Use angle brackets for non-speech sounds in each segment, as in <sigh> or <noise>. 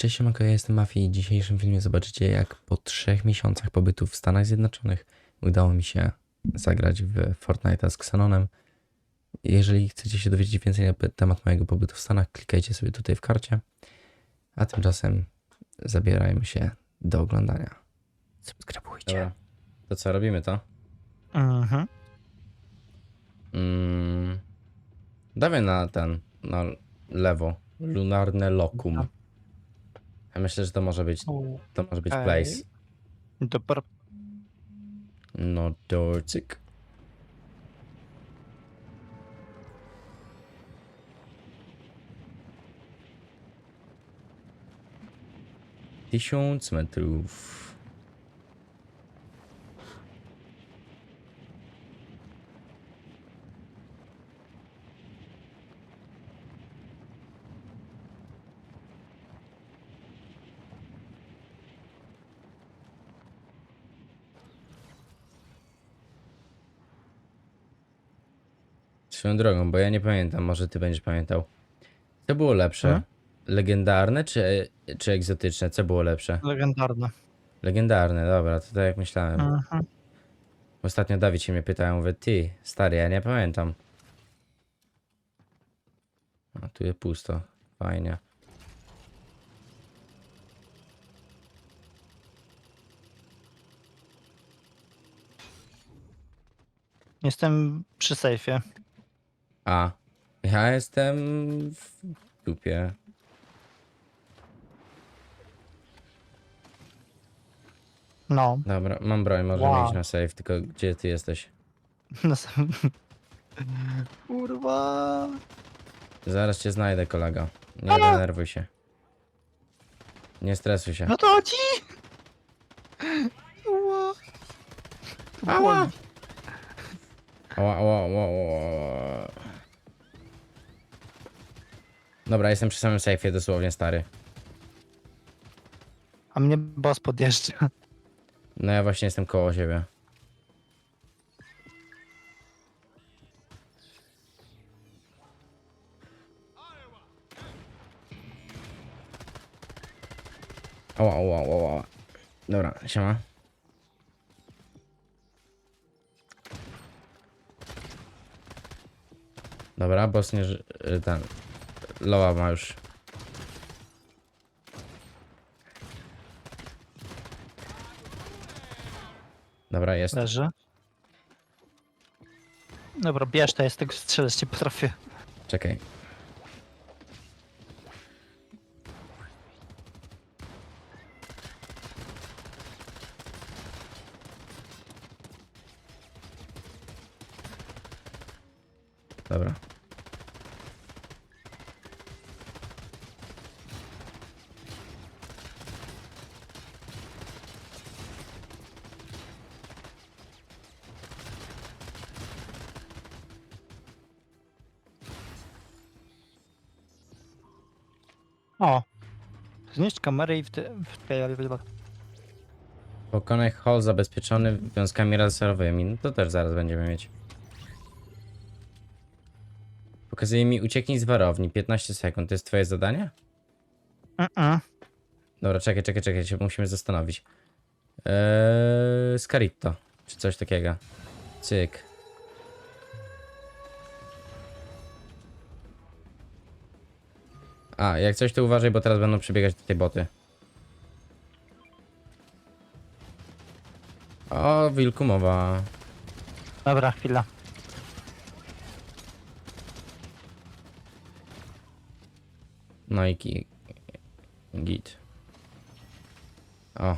Cześć, siemanko, ja jestem Mafii i w dzisiejszym filmie zobaczycie jak po trzech miesiącach pobytu w Stanach Zjednoczonych udało mi się zagrać w Fortnite'a z Xenonem. Jeżeli chcecie się dowiedzieć więcej na temat mojego pobytu w Stanach, klikajcie sobie tutaj w karcie. A tymczasem zabierajmy się do oglądania. Subskrybujcie. Dobra. To co, robimy to? Mhm. Mm, dawaj na ten, na lewo. Lunarne Locum. Ja myślę, że to może być, to może być Okej. place. Dobra. No dorcyk. Tysiąc metrów. Drogą, bo ja nie pamiętam, może ty będziesz pamiętał. Co było lepsze? Hmm? Legendarne czy, czy egzotyczne? Co było lepsze? Legendarne. Legendarne, dobra, to tak jak myślałem. Mhm. Ostatnio Dawid się mnie pytał, mówię, ty, stary, ja nie pamiętam. A tu jest pusto, fajnie. Jestem przy sejfie. A, ja jestem w dupie. No. Dobra, mam broń, możemy Wow. iść na safe, tylko gdzie ty jesteś? Na <laughs> samym... Kurwa. Zaraz cię znajdę, kolego. Nie denerwuj się. Nie stresuj się. No to ci! Ła. Ała. Ała, ała, ała, ała. Dobra, jestem przy samym sejfie, dosłownie, stary. A mnie boss podjeżdża. No ja właśnie jestem koło siebie. Ała, ała, ała, ała. Dobra, siema. Dobra, boss nie... ży- y, ten... Loa ma już. Dobra, jest. Leży. Dobra, bierz to, tego strzelać cię potrafię. Czekaj. O. Zniszcz kamerę i w te... W te... Pokonaj hall zabezpieczony wiązkami laserowymi. No to też zaraz będziemy mieć. Pokazuje mi ucieknij z warowni. 15 sekund. To jest twoje zadanie? Mm-mm. Dobra, czekaj, czekaj, czekaj. Się musimy zastanowić. Eee, Scaritto. Czy coś takiego. Cyk. A, jak coś to uważaj, bo teraz będą przebiegać te boty. O, wilku mowa. Dobra, chwila. No i ki- git. O.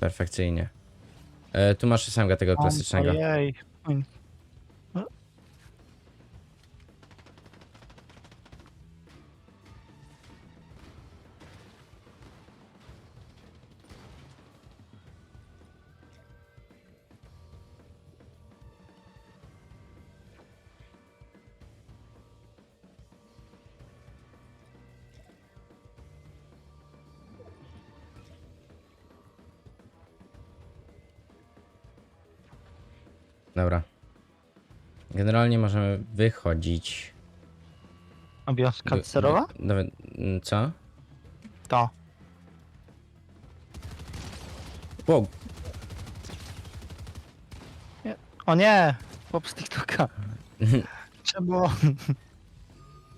Perfekcyjnie. E, tu masz samego tego klasycznego. Ojej. Dobra. Generalnie możemy wychodzić. A wioska cerowa? Nawet, mm, co? To. Wow, O nie! Chłop z TikToka. <laughs> Było...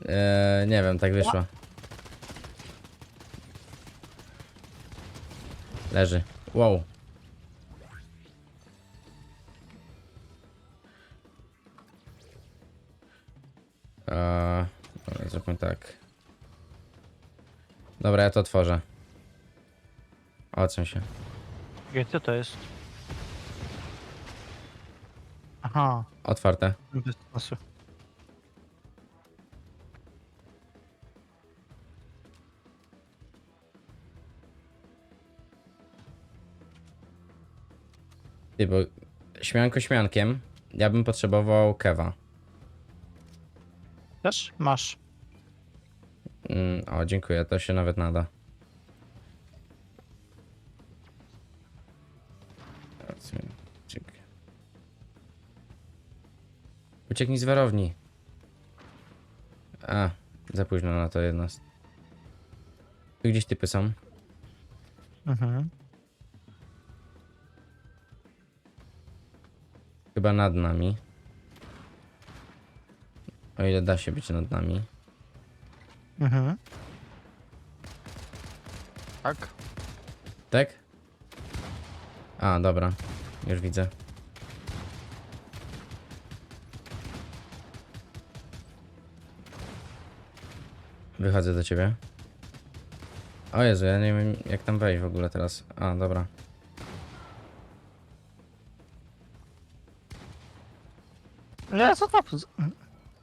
Eee, nie wiem, tak wyszło. Leży. Wow. Ja to otworzę. Odsuń się. Czekaj, co to jest? Aha, Otwarte. bez sensu. Ty, bo śmianko śmiankiem, ja bym potrzebował kewa. Też? Masz. Mm, o, dziękuję, to się nawet nada. Cyk. Ucieknij z warowni. A, za późno na to jedno. Tu gdzieś typy są. Mhm. Chyba nad nami. O ile da się być nad nami. Mhm. Tak. Tak? A, dobra. Już widzę. Wychodzę do ciebie. O Jezu, ja nie wiem jak tam wejść w ogóle teraz. A, dobra. Ale co to?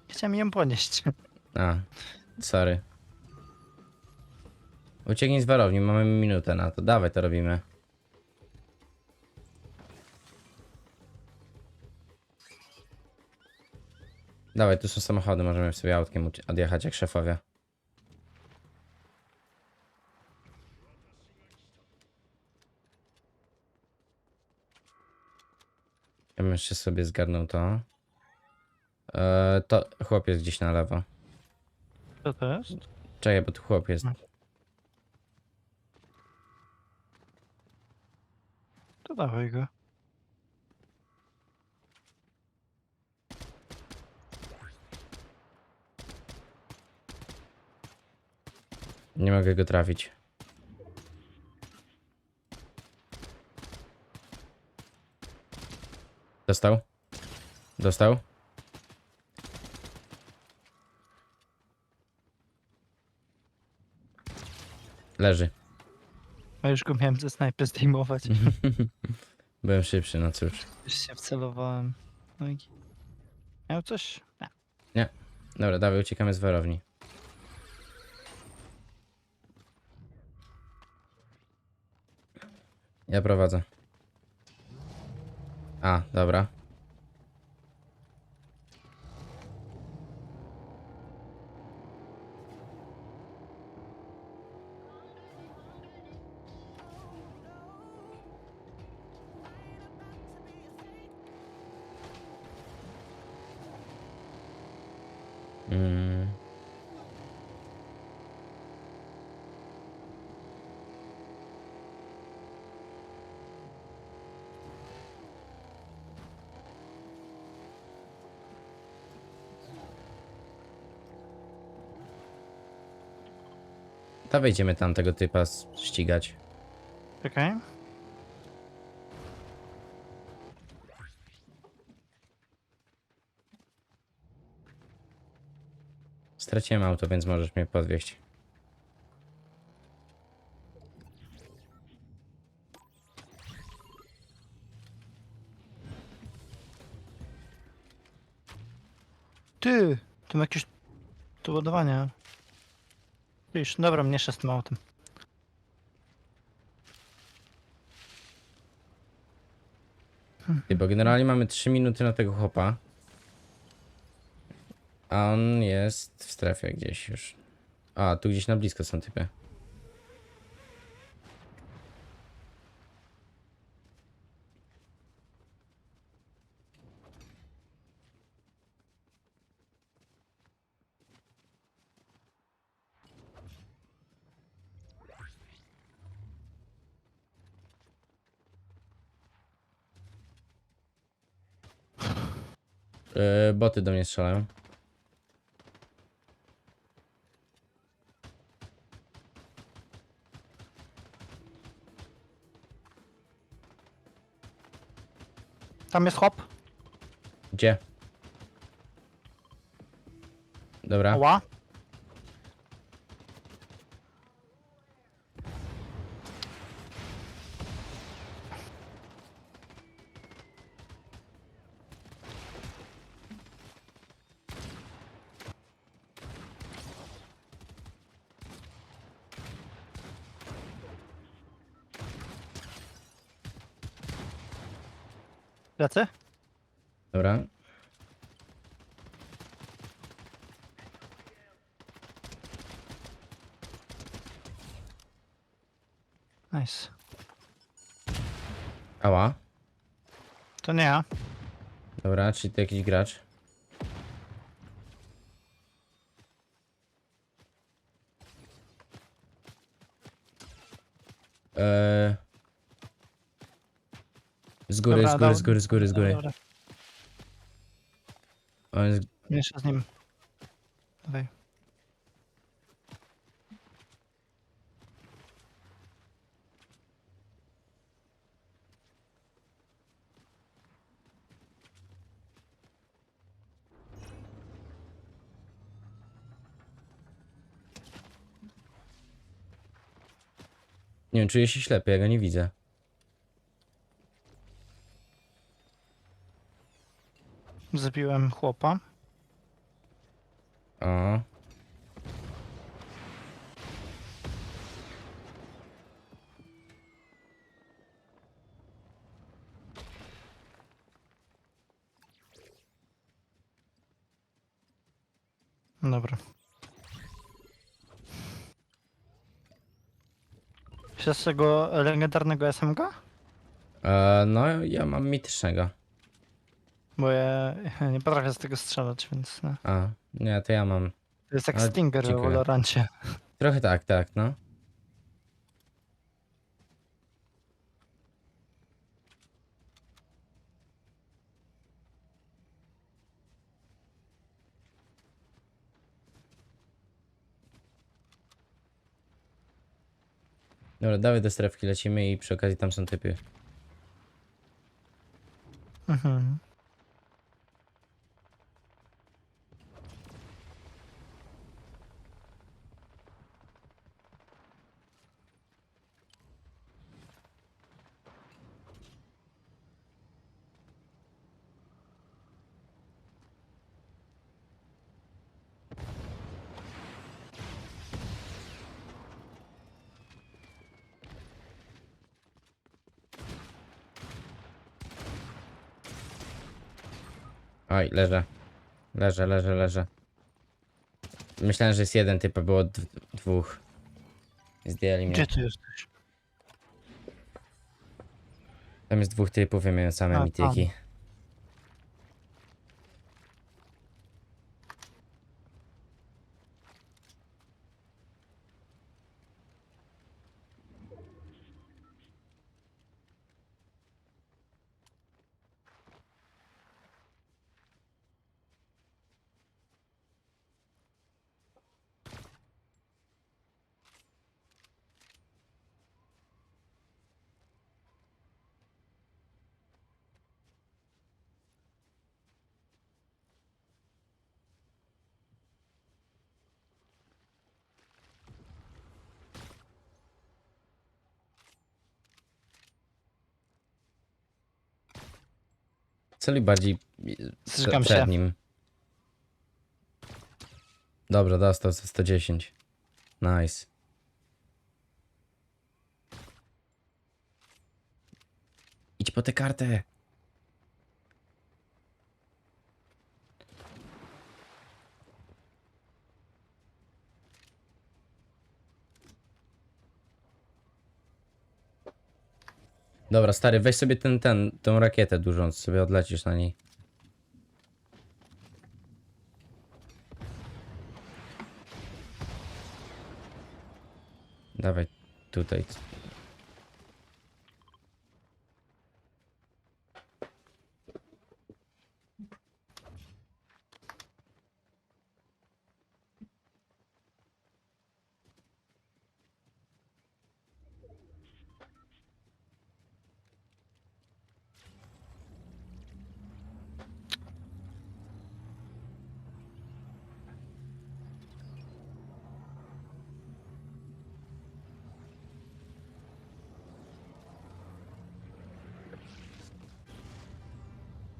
Chciałem ją ponieść. A, sorry. Ucieknij z warowni, mamy minutę na to. Dawaj, to robimy. Dawaj, tu są samochody, możemy sobie autkiem odjechać jak szefowie. Ja bym jeszcze sobie zgarnął to. Eee, to chłopiec gdzieś na lewo. Co to jest? Czekaj, bo tu chłop jest. To dawaj go. Nie mogę go trafić. Dostał? Dostał? Leży. A już go miałem ze snajpy zdejmować. <laughs> Byłem szybszy, no cóż. Już się wcelowałem. No i... Miał coś? Nie. Dobra, dawaj, uciekamy z warowni. Ja prowadzę. A, dobra. Mm. Wejdziemy tam tego typa ścigać. Czekaj. Straciłem auto, więc możesz mnie podwieźć. Ty! Tu ma jakieś... Tu ładowanie. Wiesz, dobra, mniejsza z tym autem. Ty, bo generalnie mamy 3 minuty na tego chłopa. A on jest w strefie gdzieś już. A, tu gdzieś na blisko są typy. Yy, boty do mnie strzelają. Tam jest hop. Gdzie? Dobra. Ła. Lecę? Dobra. Nice. Ała. To nie ja. Dobra, czyli to jakiś gracz. Eee... Z góry, Dobra, z góry, dał- z góry, z góry, z góry. Dobra, On jest... Miesza z nim. Dawaj. Nie wiem, czuję się ślepy, ja go nie widzę. Zabiłem chłopa. O. Dobra. Chcesz tego legendarnego SMG? E, no, ja mam mitycznego. Bo ja, ja nie potrafię z tego strzelać, więc... No. A, nie, to ja mam. To jest jak Ale Stinger w dziękuję. Valorancie. Trochę tak, tak, no. Dobra, dawaj do strefki lecimy i przy okazji tam są typy. Mhm. Oj, leżę. Leżę, leżę, leżę. Myślałem, że jest jeden typ, a było dwóch. Zdjęli mnie. Gdzie ty jesteś? Tam jest dwóch typów, ja miałem same A, mityki. Celuj bardziej y, Zrzekam przed się. nim. Dobra, dostał za 110. Nice. Idź po tę kartę. Dobra, stary, weź sobie ten, ten, tą rakietę dużą, sobie odlecisz na niej. Dawaj tutaj.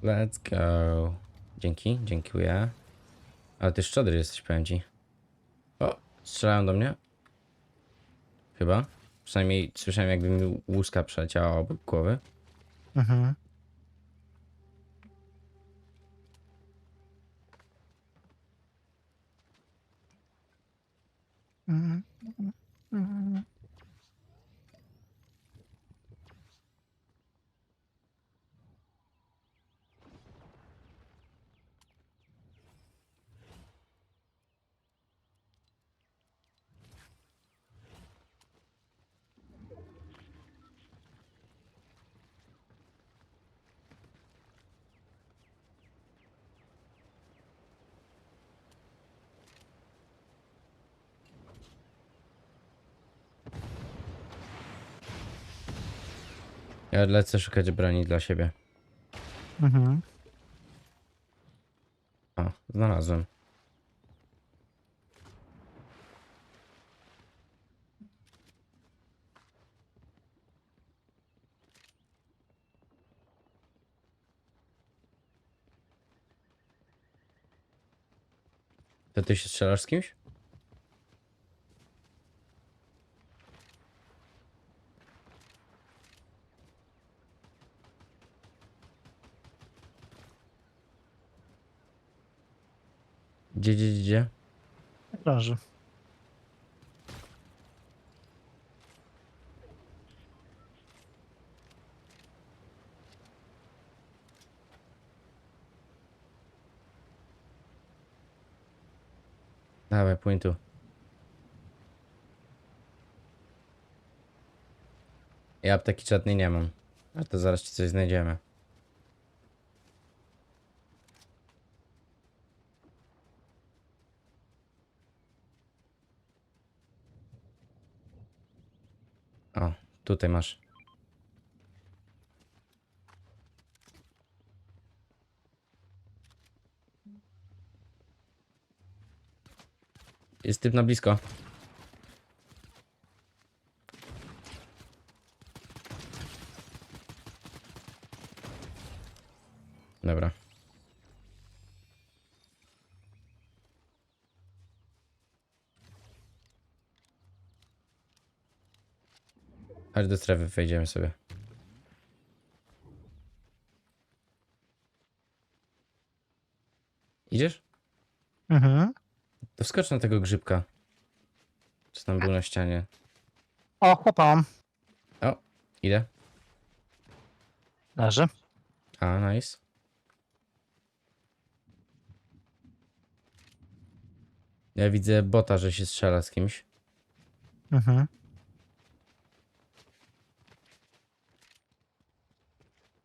Let's go. Dzięki, dziękuję. Ale ty szczodry jesteś, powiem ci. O, strzelają do mnie? Chyba. Przynajmniej słyszałem, jakby mi łuska przeleciała obok głowy. Mhm. Mhm. Mhm. Ja lecę szukać broni dla siebie. Mhm. O, znalazłem. To ty się strzelasz z kimś? Gdzie, gdzie, gdzie? Leży. Dawaj, płyń tu. Ja apteki żadnej nie mam. A to zaraz ci coś znajdziemy. O, tutaj masz. Jest typ na blisko. Dobra. Chodź do strefy, wejdziemy sobie. Idziesz? Mhm. To wskocz na tego grzybka. Co tam był na ścianie? O, chłopa mam. O, idę. Leży. A, nice. Ja widzę bota, że się strzela z kimś. Mhm.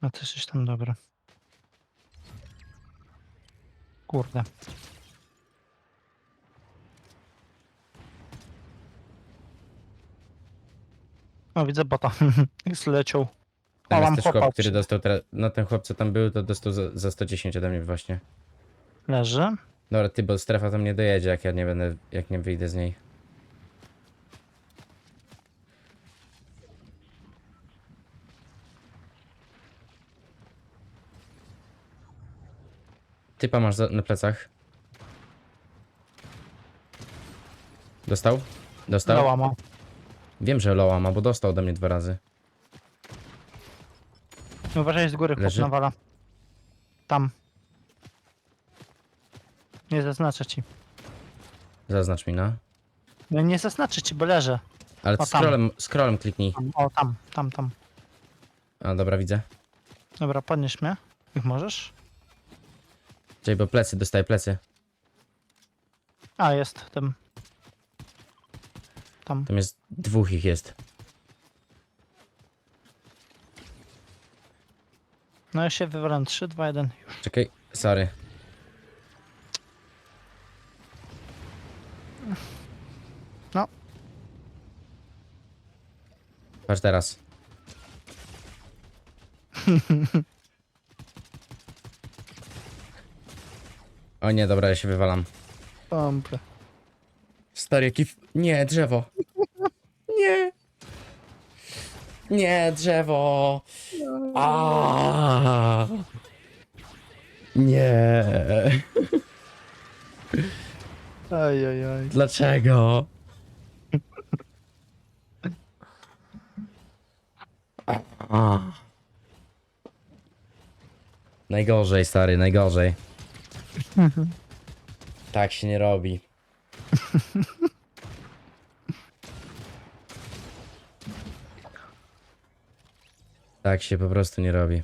No ty jesteś tam dobry. Kurde. O, widzę bota. <laughs> Jest leciał. Tam O, jest mam też chłopa chłop, który dostał teraz... No ten chłop, co tam był, to dostał za, za 110 ode mnie właśnie. Leży. Dobra, ty, bo strefa tam nie dojedzie, jak ja nie będę... Jak nie wyjdę z niej. Typa masz za, na plecach. Dostał? Dostał? Dała ma. Wiem, że Loa ma, bo dostał ode mnie dwa razy. Uważaj z góry, chłop Leży? nawala. Tam. Nie zaznaczę ci. Zaznacz mi, no. No nie zaznaczę ci, bo leżę. Ale O, tam. scrollem, scrollem kliknij. Tam, o, tam, tam, tam. A, dobra, widzę. Dobra, podnieś mnie. Jak możesz? Czekaj, bo plecy, dostaję plecy. A, jest tym. Tam. Tam jest, dwóch ich jest. No ja się wywalam 3, 2, 1. Już. Czekaj, sorry. No. Patrz teraz. <laughs> O nie, dobra, ja się wywalam. Pomple. Stary, jaki... f- Nie, drzewo. Nie. Nie, drzewo. A. Nie. Aj, aj, aj. Dlaczego? A. Najgorzej, stary, najgorzej. Tak się nie robi. <laughs> Tak się po prostu nie robi.